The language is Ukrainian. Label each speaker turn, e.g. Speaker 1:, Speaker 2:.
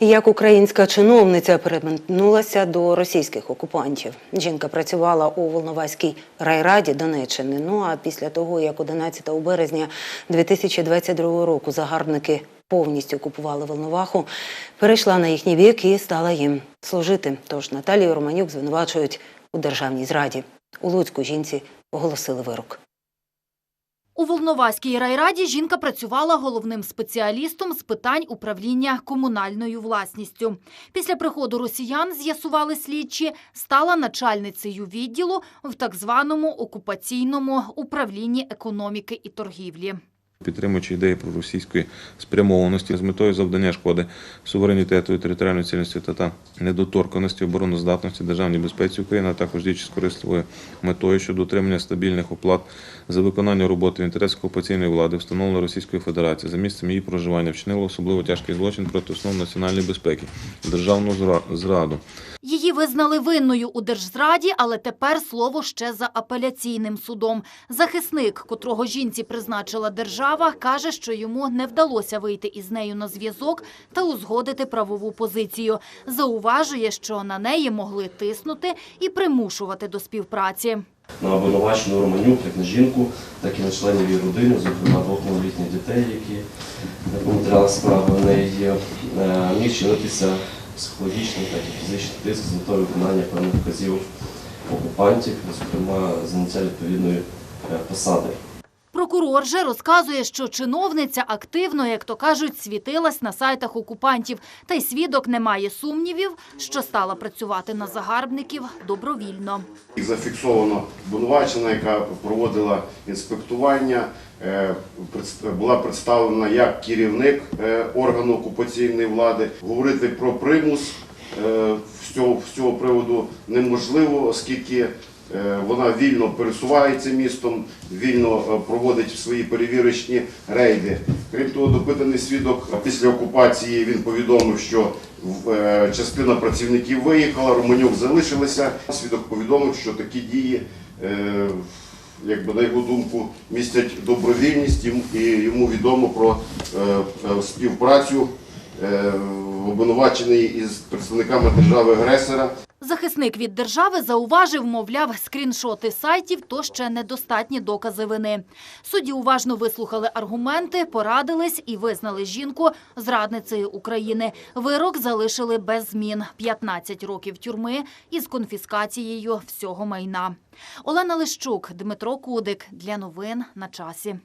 Speaker 1: Як українська чиновниця переметнулася до російських окупантів. Жінка працювала у Волноваській райраді Донеччини. Ну а після того, як 11 березня 2022 року загарбники повністю окупували Волноваху, перейшла на їхній бік і стала їм служити. Тож Наталію Романюк звинувачують у державній зраді. У Луцьку жінці оголосили вирок.
Speaker 2: У Волноваській райраді жінка працювала головним спеціалістом з питань управління комунальною власністю. Після приходу росіян, з'ясували слідчі, стала начальницею відділу в так званому окупаційному управлінні економіки і торгівлі.
Speaker 3: Підтримуючи ідеї проросійської спрямованості з метою завдання шкоди суверенітету і територіальної цілісності та, та недоторканості, обороноздатності державній безпеці України, а також діючи з корисливою метою щодо утримання стабільних оплат за виконання роботи в інтересах окупаційної влади, встановлено Російської Федерації за місцем її проживання, вчинило особливо тяжкий злочин проти основ національної безпеки, державну зраду.
Speaker 2: Її визнали винною у держзраді, але тепер слово ще за апеляційним судом. Захисник, котрого жінці призначила держава, каже, що йому не вдалося вийти із нею на зв'язок та узгодити правову позицію. Зауважує, що на неї могли тиснути і примушувати до співпраці.
Speaker 4: на обвинувачену Романюк, як на жінку, так і на членів її родини, зокрема двох малолітніх дітей, які по матеріалах справи в неї є, е, міг чинитися психологічний так і фізичний тиск з метою виконання певних вказів окупантів, зокрема заняття відповідної е, посади.
Speaker 2: Прокурор же розказує, що чиновниця активно, як то кажуть, світилась на сайтах окупантів, та й свідок не має сумнівів, що стала працювати на загарбників добровільно.
Speaker 5: Зафіксовано обвинувачена, яка проводила інспектування, е, була представлена як керівник е, органу окупаційної влади. Говорити про примус е, з цього, приводу неможливо, оскільки вона вільно пересувається містом, вільно е, проводить свої перевірочні рейди. Крім того, допитаний свідок після окупації він повідомив, що е, частина працівників виїхала, Романюк залишилася. Свідок повідомив, що такі дії, е, якби на його думку, містять добровільність і йому відомо про е, е, співпрацю е, обвинувачений із представниками держави-агресора.
Speaker 2: Захисник від держави зауважив, мовляв, скріншоти сайтів – то ще недостатні докази вини. Судді уважно вислухали аргументи, порадились і визнали жінку зрадницею України. Вирок залишили без змін – 15 років тюрми із конфіскацією всього майна. Олена Лищук, Дмитро Кудик. Для новин на часі.